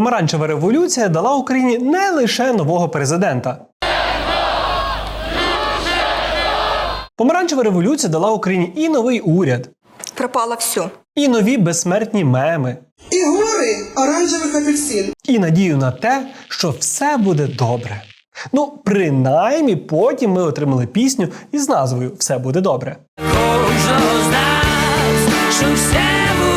Помаранчева революція дала Україні не лише нового президента. Помаранчева революція дала Україні і новий уряд, Пропало все. і нові безсмертні меми, и горы оранжевых апельсин. і надію на те, що все буде добре. Ну, принаймні, потім ми отримали пісню із назвою Все буде добре. Кожного з нас, що все буде добре.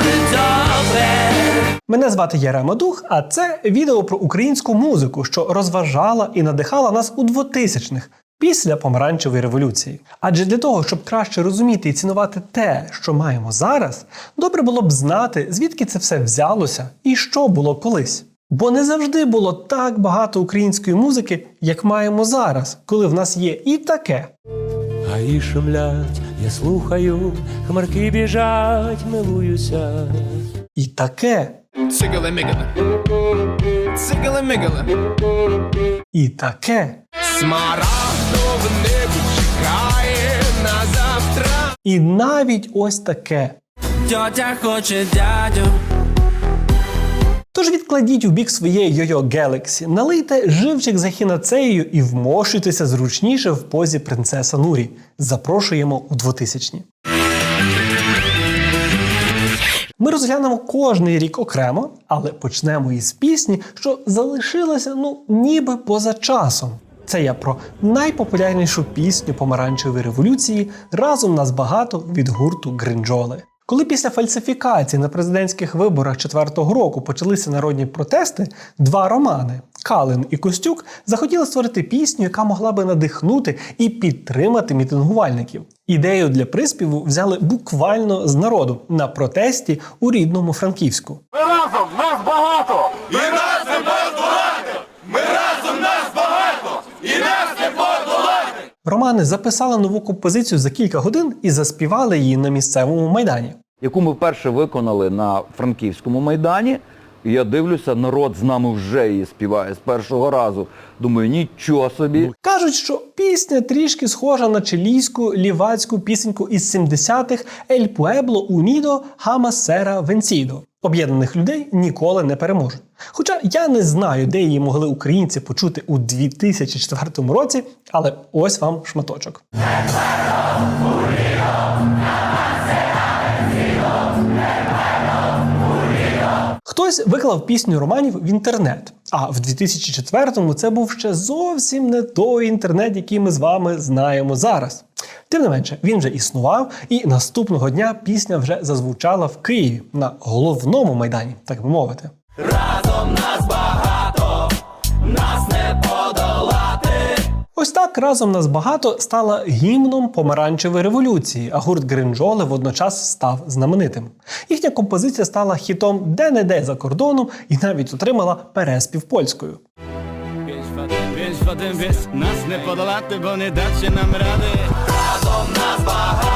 Мене звати Ярема Дух, а це відео про українську музику, що розважала і надихала нас у 2000-х після помаранчевої революції. Адже для того, щоб краще розуміти і цінувати те, що маємо зараз, добре було б знати, звідки це все взялося і що було колись. Бо не завжди було так багато української музики, як маємо зараз, коли в нас є і таке. Гаї шумлять, я слухаю, хмарки біжать, милуюся. І таке, Цигали-мигали. Цигали-мигали. і таке, Смарагдове небо чекає на завтра. і навіть ось таке. Тьотя хоче дядю. Тож відкладіть у бік своєї йо-йо Galaxy, налийте живчик за хінацеєю і вмощуйтеся зручніше в позі принцеса Нурі. Запрошуємо у 2000-ні. Ми розглянемо кожний рік окремо, але почнемо із пісні, що залишилася ну ніби поза часом. Це я про найпопулярнішу пісню помаранчевої революції разом нас багато від гурту Гринджоли. Коли після фальсифікації на президентських виборах четвертого року почалися народні протести, два романи Калин і Костюк захотіли створити пісню, яка могла би надихнути і підтримати мітингувальників. Ідею для приспіву взяли буквально з народу на протесті у рідному Франківську. Романи записали нову композицію за кілька годин і заспівали її на місцевому майдані. яку ми вперше виконали на Франківському майдані. І я дивлюся, народ з нами вже її співає з першого разу. Думаю, нічого собі. Кажуть, що пісня трішки схожа на чилійську лівацьку пісеньку із 70-х «El pueblo unido jamás será vencido». Об'єднаних людей ніколи не переможуть. Хоча я не знаю, де її могли українці почути у 2004 році, але ось вам шматочок. Хтось виклав пісню романів в інтернет. А в 2004-му це був ще зовсім не той інтернет, який ми з вами знаємо зараз. Тим не менше, він вже існував, і наступного дня пісня вже зазвучала в Києві на головному майдані, так би мовити. Ось так разом нас багато стала гімном помаранчевої революції, а гурт Гринджоли водночас став знаменитим. Їхня композиція стала хітом де-не-де за кордоном і навіть отримала переспів польською. Фатим, піч Нас не подолати, бо не даче нам ради Разом нас багато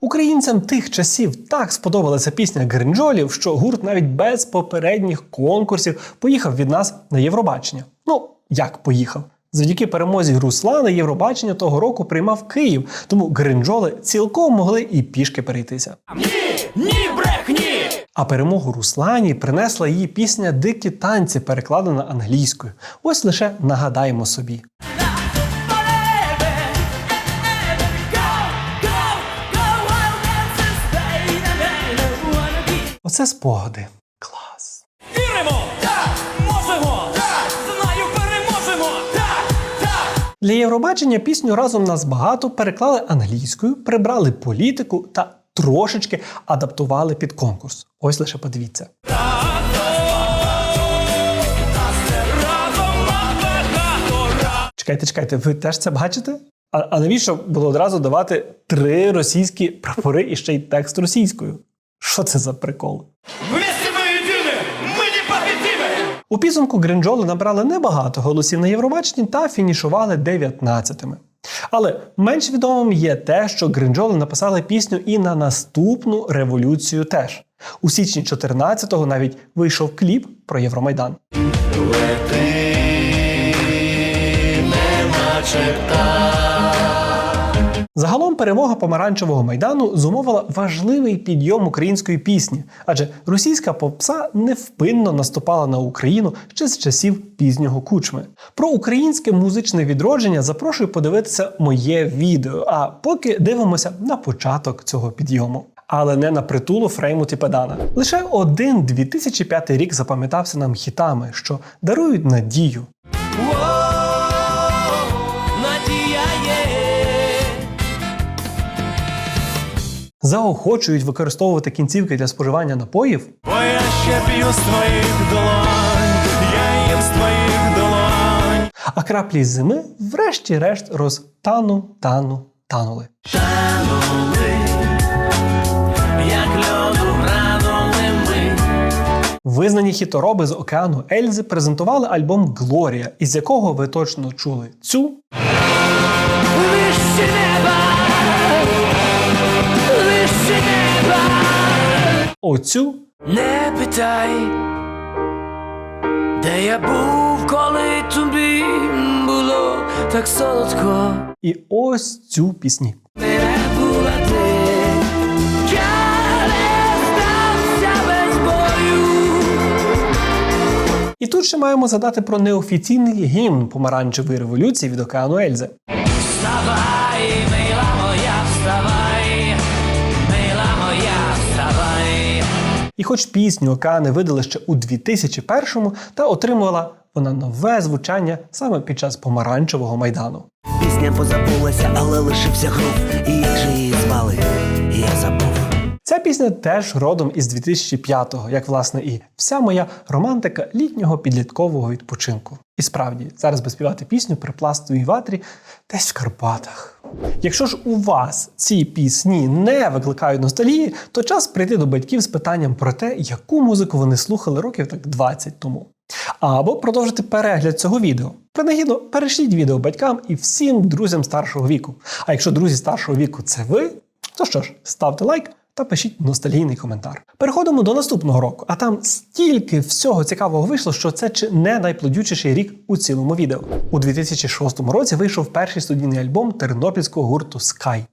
Українцям тих часів так сподобалася пісня Гринджолів, що гурт навіть без попередніх конкурсів поїхав від нас на Євробачення. Ну, як поїхав? Завдяки перемозі Руслана Євробачення того року приймав Київ, тому Гринджоли цілком могли і пішки перейтися. Ні, брехні! А перемогу Руслані принесла її пісня Дикі танці, перекладена англійською. Ось лише нагадаємо собі. Оце спогади. Для Євробачення пісню разом нас багато переклали англійською, прибрали політику та трошечки адаптували під конкурс. Ось лише подивіться. Чекайте, чекайте, ви теж це бачите? А, а навіщо було одразу давати три російські прапори і ще й текст російською? Що це за прикол? У підсумку Гринджоли набрали небагато голосів на Євробаченні та фінішували 19-ми. Але менш відомим є те, що Гринджоли написали пісню і на наступну революцію теж. У січні 14-го навіть вийшов кліп про Євромайдан. Загалом перемога помаранчевого майдану зумовила важливий підйом української пісні, адже російська попса невпинно наступала на Україну ще з часів пізнього кучми. Про українське музичне відродження запрошую подивитися моє відео. А поки дивимося на початок цього підйому. Але не на притулу Фрейму Тіпедана. Лише один 2005 рік запам'ятався нам хітами, що дарують надію, заохочують використовувати кінцівки для споживання напоїв, Бо я ще п'ю з твоїх долонь, я їм з твоїх долонь. а краплі зими, врешті-решт, розтану, тану, танули. Як льоду гранули ми. Визнані хітороби з океану Ельзи презентували альбом Глорія, із якого ви точно чули цю оцю Не питай, де я був, коли тобі було так солодко. і ось цю пісні. Не була ти, я не стався без бою. І тут ще маємо згадати про неофіційний гімн помаранчевої революції від океану Ельзи. Вставай, мила моя, вставай, І хоч пісню океани видали ще у 2001-му, та отримувала вона нове звучання саме під час помаранчевого майдану. Пісня позабулася, але лишився грув. І як же її звали? Я забув. Ця пісня теж родом із 2005-го, як власне і вся моя романтика літнього підліткового відпочинку. І справді, зараз би співати пісню при пластовій ватрі десь в Карпатах. Якщо ж у вас ці пісні не викликають ностальгії, то час прийти до батьків з питанням про те, яку музику вони слухали років так 20 тому. Або продовжити перегляд цього відео. Принагідно перешліть відео батькам і всім друзям старшого віку. А якщо друзі старшого віку це ви, то що ж, ставте лайк та пишіть ностальгійний коментар. Переходимо до наступного року, а там стільки всього цікавого вийшло, що це чи не найплодючіший рік у цілому відео. У 2006 році вийшов перший студійний альбом тернопільського гурту Sky.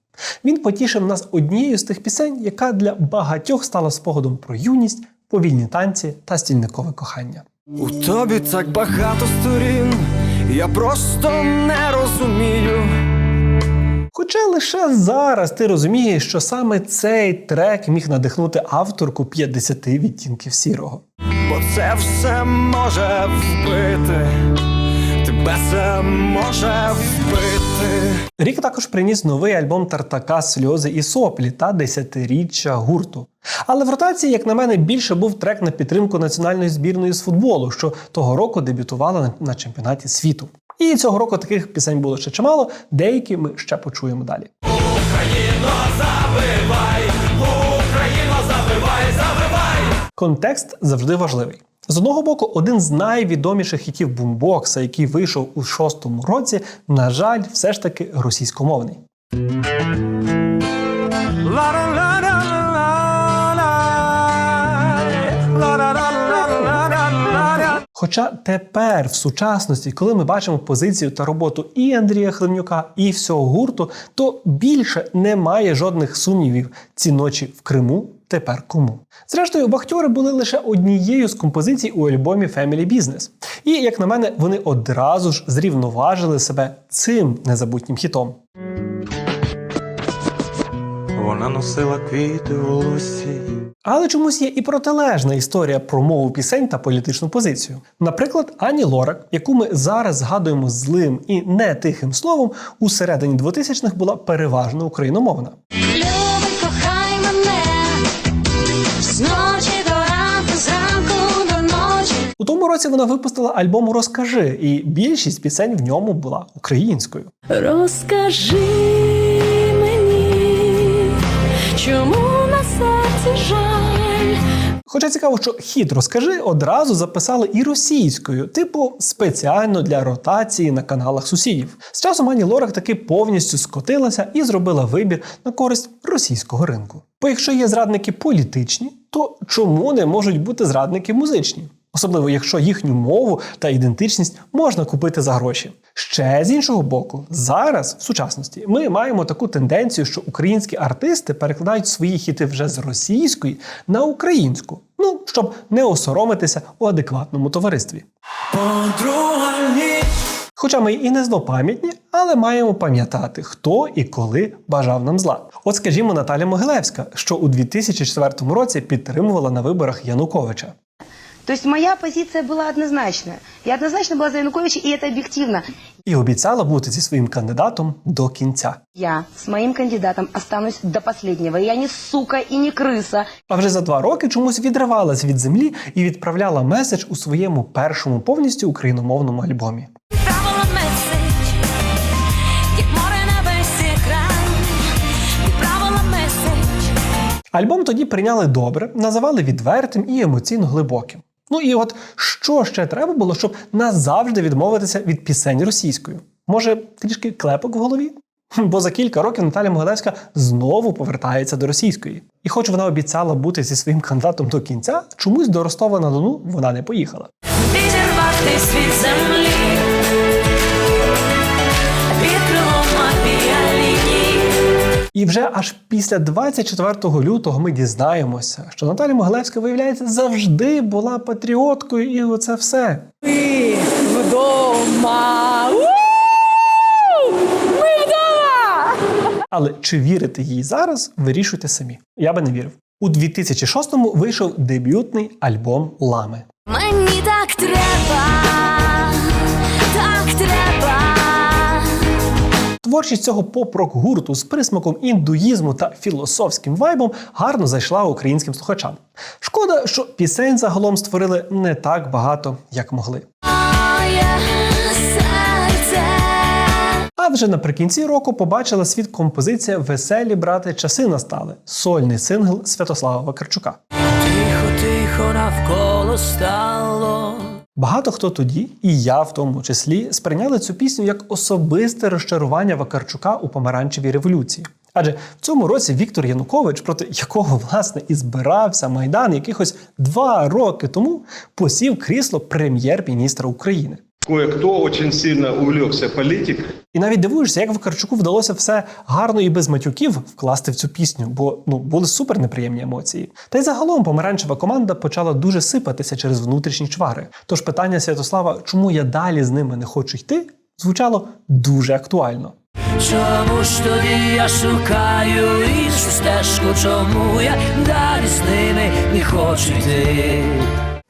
Він потішив нас однією з тих пісень, яка для багатьох стала спогадом про юність, повільні танці та стільникове кохання. У тобі так багато сторін, я просто не розумію. Хоча лише зараз ти розумієш, що саме цей трек міг надихнути авторку 50 відтінків сірого. Бо це все може вбити, тебе це може вбити. Рік також приніс новий альбом Тартака Сльози і соплі та десятиріччя гурту. Але в ротації, як на мене, більше був трек на підтримку національної збірної з футболу, що того року дебютувала на- на чемпіонаті світу. І цього року таких пісень було ще чимало, деякі ми ще почуємо далі. Контекст завжди важливий. З одного боку, один з найвідоміших хітів бумбокса, який вийшов у шостому році, на жаль, все ж таки російськомовний. Хоча тепер, в сучасності, коли ми бачимо позицію та роботу і Андрія Хливнюка, і всього гурту, то більше немає жодних сумнівів. Ці ночі в Криму тепер кому. Зрештою, вахтьори були лише однією з композицій у альбомі Family Business. І, як на мене, вони одразу ж зрівноважили себе цим незабутнім хітом. Вона носила квіти у волосі. Але чомусь є і протилежна історія про мову пісень та політичну позицію. Наприклад, Ані Лорак, яку ми зараз згадуємо злим і не тихим словом, у середині 2000-х була переважно україномовна. Любий, кохай мене, з до ранку, зранку до ночі. У тому році вона випустила альбом Розкажи, і більшість пісень в ньому була українською. Розкажи Хоча цікаво, що хід розкажи одразу записали і російською, типу спеціально для ротації на каналах сусідів. З часом Ані Лорак таки повністю скотилася і зробила вибір на користь російського ринку. Бо якщо є зрадники політичні, то чому не можуть бути зрадники музичні? Особливо, якщо їхню мову та ідентичність можна купити за гроші. Ще з іншого боку, зараз, в сучасності, ми маємо таку тенденцію, що українські артисти перекладають свої хіти вже з російської на українську. Ну, щоб не осоромитися у адекватному товаристві. Хоча ми і не злопам'ятні, але маємо пам'ятати, хто і коли бажав нам зла. От скажімо, Наталя Могилевська, що у 2004 році підтримувала на виборах Януковича. То есть моя позиция была однозначная. Я однозначно была за Януковича, и это объективно. І обіцяла бути зі своїм кандидатом до кінця. Я с моим кандидатом останусь до последнего. Я не сука и не крыса. А вже за два роки чомусь відривалась від землі і відправляла меседж у своєму першому повністю україномовному альбомі. Відправила меседж, як море на весь екран. Відправила меседж. Альбом тоді прийняли добре, називали відвертим і емоційно глибоким. Ну і от що ще треба було, щоб назавжди відмовитися від пісень російською? Може, трішки клепок в голові? Бо за кілька років Наталя Могилевська знову повертається до російської. І хоч вона обіцяла бути зі своїм кандидатом до кінця, чомусь до Ростова на Дону вона не поїхала. Відірвати світ землі. І вже аж після 24 лютого ми дізнаємося, що Наталя Могилевська, виявляється, завжди була патріоткою, і оце все. Ми вдома! Але чи вірити їй зараз, вирішуйте самі. Я би не вірив. У 2006-му вийшов дебютний альбом Лами. Мені так треба, так треба. Творчість цього поп-рок гурту з присмаком індуїзму та філософським вайбом гарно зайшла українським слухачам. Шкода, що пісень загалом створили не так багато, як могли. А вже наприкінці року побачила світ композиція Веселі брати часи настали сольний сингл Святослава Вакарчука. Тихо, тихо навколо стало Багато хто тоді, і я в тому числі, сприйняли цю пісню як особисте розчарування Вакарчука у помаранчевій революції. Адже в цьому році Віктор Янукович, проти якого власне і збирався майдан якихось два роки тому, посів крісло прем'єр-міністра України. Кое-кто очень сильно увлекся политикой. І навіть дивуєшся, як Вакарчуку вдалося все гарно і без матюків вкласти в цю пісню, бо ну були супер неприємні емоції. Та й загалом помаранчева команда почала дуже сипатися через внутрішні чвари. Тож питання Святослава, чому я далі з ними не хочу йти, звучало дуже актуально. Чому ж тоді я шукаю іншу стежку, чому я далі з ними не хочу йти?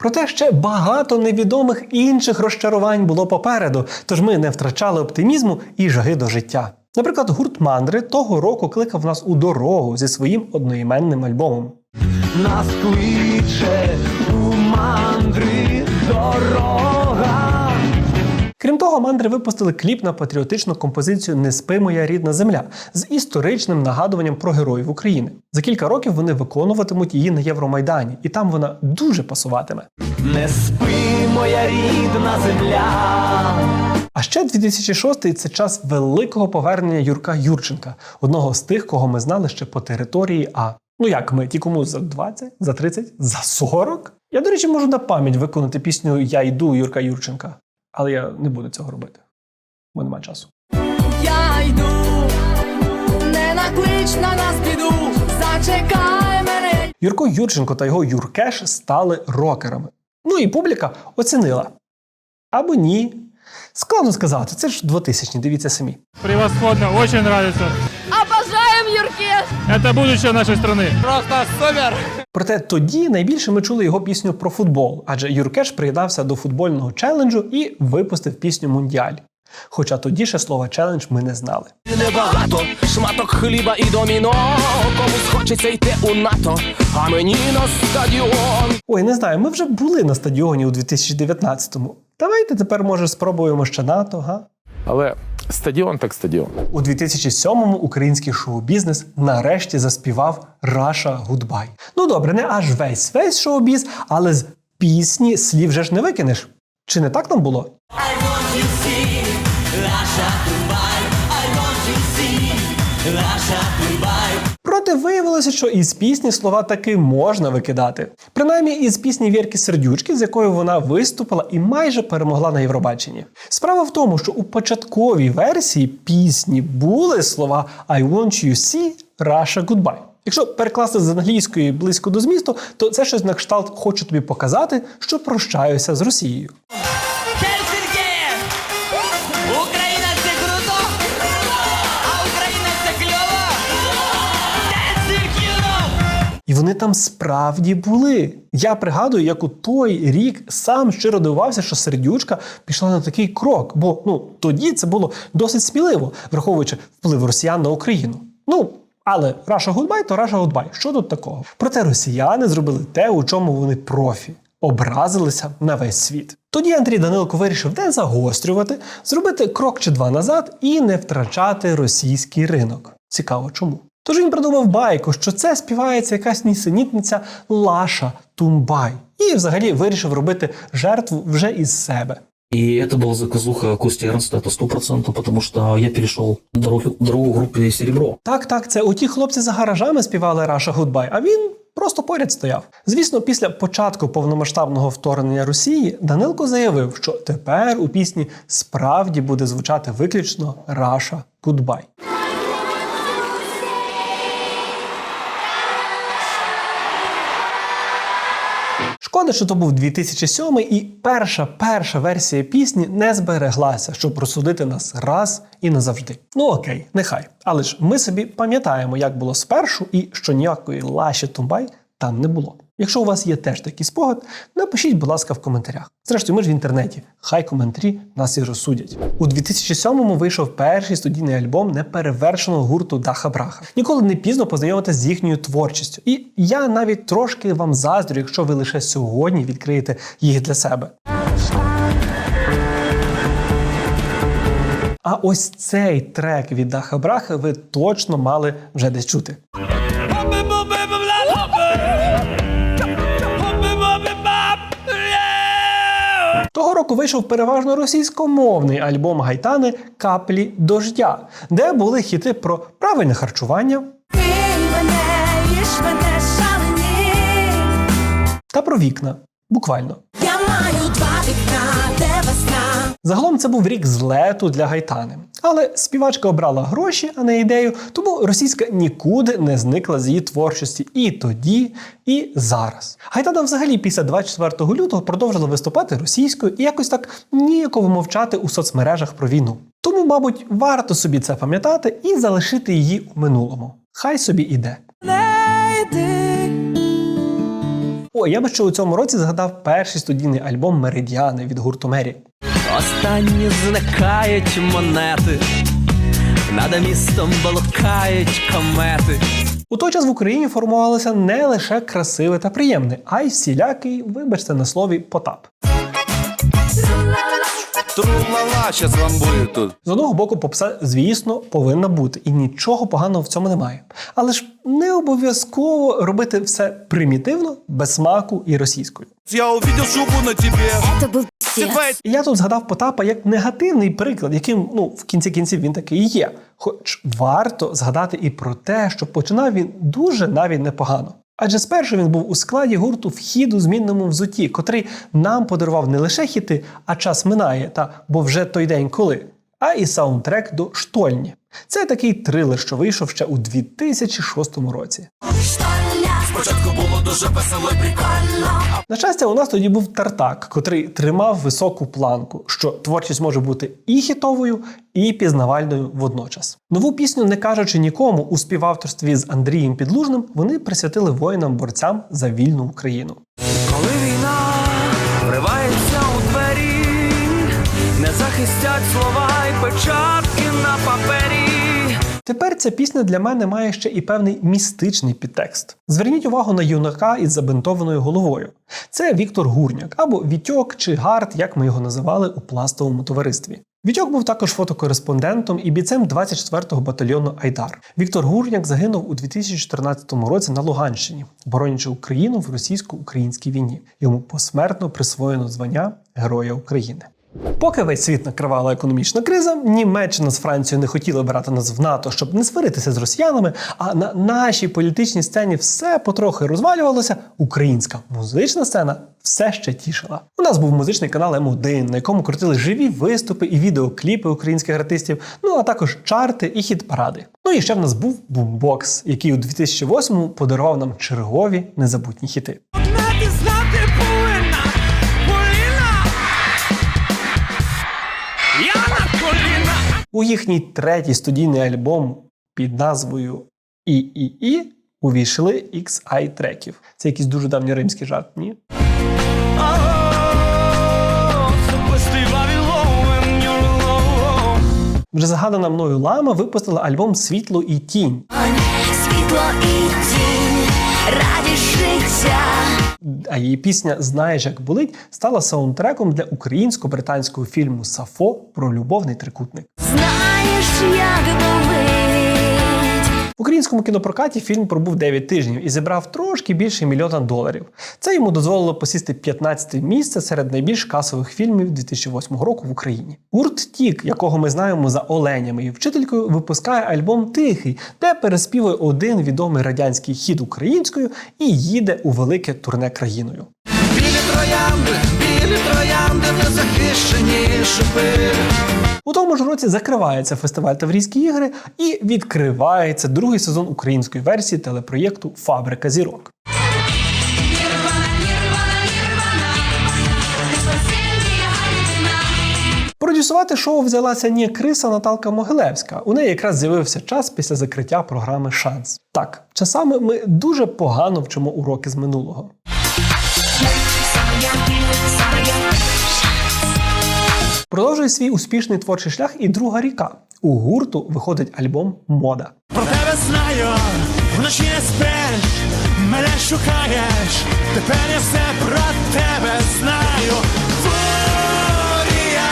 Проте ще багато невідомих інших розчарувань було попереду, тож ми не втрачали оптимізму і жаги до життя. Наприклад, гурт Мандри того року кликав нас у дорогу зі своїм одноіменним альбомом. Нас кличе у мандри дорога. Крім того, мандри випустили кліп на патріотичну композицію Не спи моя рідна земля з історичним нагадуванням про героїв України. За кілька років вони виконуватимуть її на Євромайдані, і там вона дуже пасуватиме. Не спи, моя рідна земля. А ще 2006 – це час великого повернення Юрка Юрченка, одного з тих, кого ми знали ще по території А. Ну як ми, ті кому за 20, за 30, за 40? Я, до речі, можу на пам'ять виконати пісню Я йду Юрка Юрченка, але я не буду цього робити, бо немає часу. Я йду, не наклич на нас біду, зачекай мене. Юрко Юрченко та його Юркеш стали рокерами. Ну і публіка оцінила. Або ні. Складно сказати, це ж 2000 дивіться самі. Превосходно, очень нравится. Обожаємо Юркеш! Это будущее нашей страны. Проте тоді найбільше ми чули його пісню про футбол, адже Юркеш приєднався до футбольного челенджу і випустив пісню Мундіаль. Хоча тоді ще слова челендж ми не знали. Небагато, шматок хліба і доміно. Комусь хочеться йти у НАТО, а мені на стадіон. Ой, не знаю, ми вже були на стадіоні у 2019-му. Давайте тепер, може, спробуємо ще НАТО, га? Але стадіон так стадіон. У 2007-му український шоу-бізнес нарешті заспівав Раша Гудбай. Ну добре, не аж весь весь шоу-біз, але з пісні слів же ж не викинеш. Чи не так там було? Виявилося, що із пісні слова таки можна викидати. Принаймні із пісні Вірки Сердючки, з якою вона виступила і майже перемогла на Євробаченні. Справа в тому, що у початковій версії пісні були слова I want you see Russia goodbye. Якщо перекласти з англійської близько до змісту, то це щось на кшталт хочу тобі показати, що прощаюся з Росією. Вони там справді були. Я пригадую, як у той рік сам щиро дивувався, що сердючка пішла на такий крок, бо ну тоді це було досить сміливо, враховуючи вплив росіян на Україну. Ну. Але Раша Гудбай то Раша Гудбай. Що тут такого? Проте росіяни зробили те, у чому вони профі. Образилися на весь світ. Тоді Андрій Данилко вирішив не загострювати, зробити крок чи два назад і не втрачати російський ринок. Цікаво, чому? Тож він придумав байку, що це співається якась нісенітниця Лаша Тумбай. І взагалі вирішив робити жертву вже із себе. И это была заказуха Кости Эрнста, это сто процентов, потому что я перешел дорогу, дорогу группе «Серебро». Так, так, це оті хлопці за гаражами співали Раша Гудбай, а він просто поряд стояв. Звісно, після початку повномасштабного вторгнення Росії Данилко заявив, що тепер у пісні справді буде звучати виключно Раша Гудбай. Шкода, що то був 2007 і перша перша версія пісні не збереглася, щоб розсудити нас раз і назавжди. Ну окей, нехай. Але ж ми собі пам'ятаємо, як було спершу, і що ніякої Лаші Тумбай там не було. Якщо у вас є теж такий спогад, напишіть, будь ласка, в коментарях. Зрештою, ми ж в інтернеті. Хай коментарі нас і розсудять. У 2007-му вийшов перший студійний альбом неперевершеного гурту Даха Браха. Ніколи не пізно познайомитися з їхньою творчістю. І я навіть трошки вам заздрю, якщо ви лише сьогодні відкриєте їх для себе. А ось цей трек від Даха Браха ви точно мали вже десь чути. Того року вийшов переважно російськомовний альбом Гайтани Каплі дождя, де були хіти про правильне харчування та про вікна. Буквально. Я маю два вікна, де весна. Загалом це був рік злету для Гайтани. Але співачка обрала гроші, а не ідею, тому російська нікуди не зникла з її творчості і тоді, і зараз. Гайтана взагалі після 24 лютого продовжила виступати російською і якось так ніяково мовчати у соцмережах про війну. Тому, мабуть, варто собі це пам'ятати і залишити її у минулому. Хай собі іде. О, я би ще у цьому році згадав перший студійний альбом Меридіани від гурту Мері. Останні зникають монети, над містом блукають комети. У той час в Україні формувалося не лише красиве та приємне, а й всілякий, вибачте на слові, потап. Трулала, щас вам буде тут. З одного боку, попса, звісно, повинна бути, і нічого поганого в цьому немає. Але ж не обов'язково робити все примітивно, без смаку і російською. Я увидел шубу на тебе. Это был писец. І я тут згадав Потапа як негативний приклад, яким ну в кінці кінців він таки і є. Хоч варто згадати і про те, що починав він дуже навіть непогано. Адже спершу він був у складі гурту вхід у змінному взуті, котрий нам подарував не лише хіти, а час минає, та бо вже той день коли, а і саундтрек до штольні. Це такий трилер, що вийшов ще у 2006 році. Спочатку було дуже весело і прикольно. На щастя, у нас тоді був Тартак, котрий тримав високу планку, що творчість може бути і хітовою, і пізнавальною водночас. Нову пісню, не кажучи нікому, у співавторстві з Андрієм Підлужним вони присвятили воїнам-борцям за вільну Україну. Коли війна вривається у двері, не захистять слова й печатки на папері. Тепер ця пісня для мене має ще і певний містичний підтекст. Зверніть увагу на юнака із забинтованою головою. Це Віктор Гурняк або Вітьок чи Гард, як ми його називали у пластовому товаристві. Вітьок був також фотокореспондентом і бійцем 24-го батальйону Айдар. Віктор Гурняк загинув у 2014 році на Луганщині, боронячи Україну в російсько-українській війні. Йому посмертно присвоєно звання Героя України. Поки весь світ накривала економічна криза, Німеччина з Францією не хотіли брати нас в НАТО, щоб не сваритися з росіянами. А на нашій політичній сцені все потрохи розвалювалося. Українська музична сцена все ще тішила. У нас був музичний канал М1, на якому крутили живі виступи і відеокліпи українських артистів, ну а також чарти і хіт-паради. Ну і ще в нас був бумбокс, який у 2008-му подарував нам чергові незабутні хіти. У їхній третій студійний альбом під назвою «І-І-І» увійшли XI треків. Це якийсь дуже давній римський жарт, ні? Вже згадана мною лама випустила альбом Світло і тінь. Світло і тінь, радість життя. А її пісня Знаєш, як болить стала саундтреком для українсько-британського фільму Сафо про любовний трикутник. Знаєш, як болить. В українському кінопрокаті фільм пробув 9 тижнів і зібрав трошки більше мільйона доларів. Це йому дозволило посісти 15 місце серед найбільш касових фільмів 2008 року в Україні. Гурт Тік, якого ми знаємо за оленями і вчителькою, випускає альбом Тихий, де переспівує один відомий радянський хіт українською і їде у велике турне країною. Білі троянди, захищені шипи. У тому ж році закривається фестиваль Таврійські ігри і відкривається другий сезон української версії телепроєкту Фабрика зірок. Продюсувати шоу взялася не криса Наталка Могилевська. У неї якраз з'явився час після закриття програми Шанс. Так, часами ми дуже погано вчимо уроки з минулого. Продовжує свій успішний творчий шлях і друга ріка. У гурту виходить альбом Мода. Про тебе знаю, вночі не спиш, мене шукаєш, тепер я все про тебе знаю. Фурія.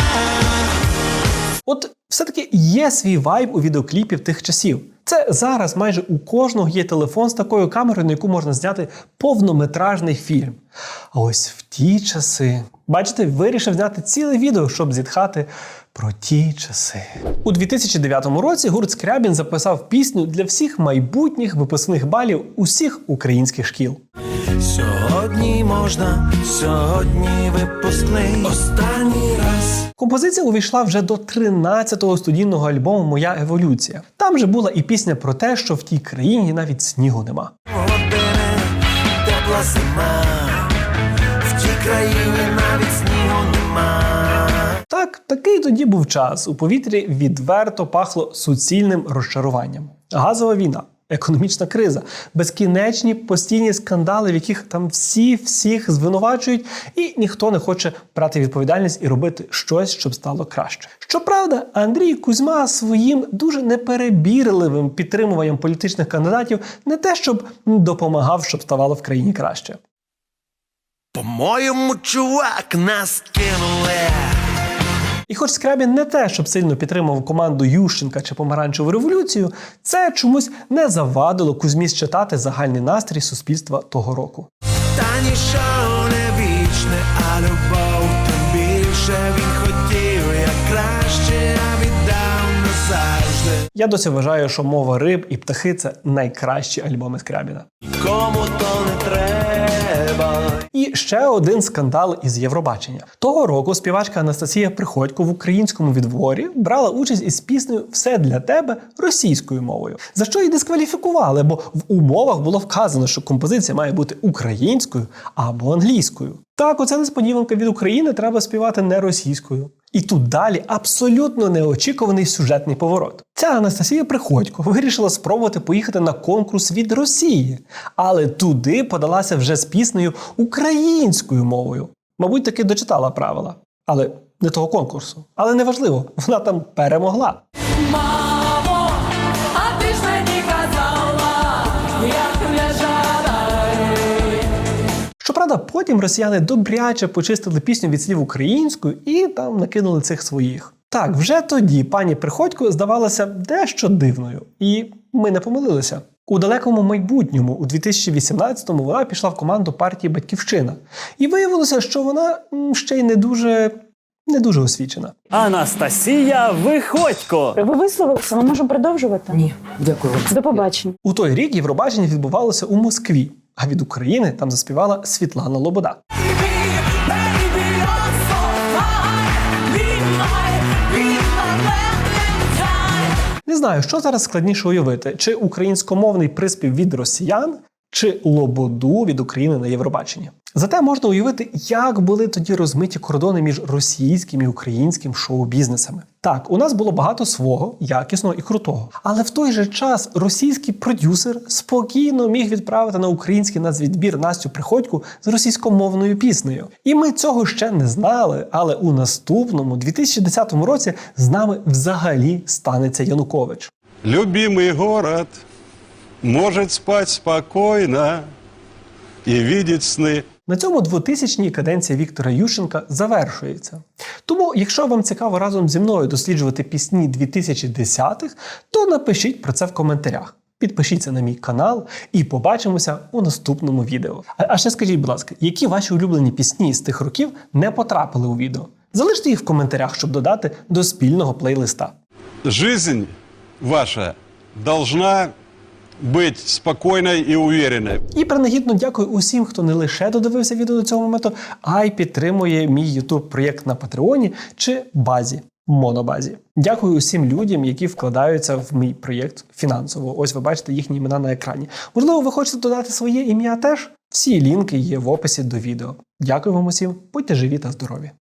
От все-таки є свій вайб у відеокліпів тих часів. Це зараз майже у кожного є телефон з такою камерою, на яку можна зняти повнометражний фільм. А ось в ті часи. Бачите, вирішив зняти ціле відео, щоб зітхати про ті часи. У 2009 році гурт Скрябін записав пісню для всіх майбутніх випускних балів усіх українських шкіл. Сьогодні можна, сьогодні випускний. Останній раз. Композиція увійшла вже до 13-го студійного альбому Моя еволюція. Там же була і пісня про те, що в тій країні навіть снігу нема. Години, тепла зима. В тій країні навіть снігу нема. Так, такий тоді був час. У повітрі відверто пахло суцільним розчаруванням. Газова війна, економічна криза, безкінечні постійні скандали, в яких там всі всіх звинувачують, і ніхто не хоче брати відповідальність і робити щось, щоб стало краще. Щоправда, Андрій Кузьма своїм дуже неперебірливим підтримуванням політичних кандидатів не те, щоб допомагав, щоб ставало в країні краще. По-моєму, чувак, нас кинули. І хоч Скрябін не те, щоб сильно підтримував команду Ющенка чи помаранчеву революцію, це чомусь не завадило Кузьмі читати загальний настрій суспільства того року. Та нічого не вічне, а любов тим більше він хотів, як краще я віддав назавжди. Я досі вважаю, що мова риб і птахи це найкращі альбоми Скрябіна. Кому то не треба. І ще один скандал із Євробачення. Того року співачка Анастасія Приходько в українському відворі брала участь із піснею Все для тебе російською мовою, за що її дискваліфікували, бо в умовах було вказано, що композиція має бути українською або англійською. Так, оця несподіванка від України треба співати не російською. І тут далі абсолютно неочікуваний сюжетний поворот. Ця Анастасія Приходько вирішила спробувати поїхати на конкурс від Росії, але туди подалася вже з піснею українською мовою. Мабуть, таки дочитала правила, але не того конкурсу. Але неважливо, вона там перемогла. Щоправда, потім росіяни добряче почистили пісню від слів українською і там накинули цих своїх. Так, вже тоді пані Приходько здавалася дещо дивною, і ми не помилилися. У далекому майбутньому, у 2018-му, вона пішла в команду партії Батьківщина. І виявилося, що вона ще й не дуже не дуже освічена. Анастасія Виходько. Ви висловилися, ми можемо продовжувати? Ні, дякую. До побачення. У той рік Євробачення відбувалося у Москві, а від України там заспівала Світлана Лобода. Не знаю, що зараз складніше уявити: чи українськомовний приспів від росіян, чи лободу від України на Євробаченні. Зате можна уявити, як були тоді розмиті кордони між російським і українським шоу-бізнесами. Так, у нас було багато свого, якісного і крутого. Але в той же час російський продюсер спокійно міг відправити на український нацвідбір Настю Приходьку з російськомовною піснею. І ми цього ще не знали. Але у наступному 2010 році з нами взагалі станеться Янукович. Любимый город может спать спокойно и видеть сны. На цьому 2000-й каденція Віктора Ющенка завершується. Тому, якщо вам цікаво разом зі мною досліджувати пісні 2010-х, то напишіть про це в коментарях. Підпишіться на мій канал і побачимося у наступному відео. А, ще скажіть, будь ласка, які ваші улюблені пісні з тих років не потрапили у відео? Залиште їх в коментарях, щоб додати до спільного плейлиста. Жизнь ваша должна быть спокойной и уверенной. І принагідно дякую усім, хто не лише додивився відео до цього моменту, а й підтримує мій YouTube проєкт на Патреоні чи базі. Монобазі. Дякую усім людям, які вкладаються в мій проєкт фінансово. Ось ви бачите їхні імена на екрані. Можливо, ви хочете додати своє ім'я теж? Всі лінки є в описі до відео. Дякую вам усім, будьте живі та здорові!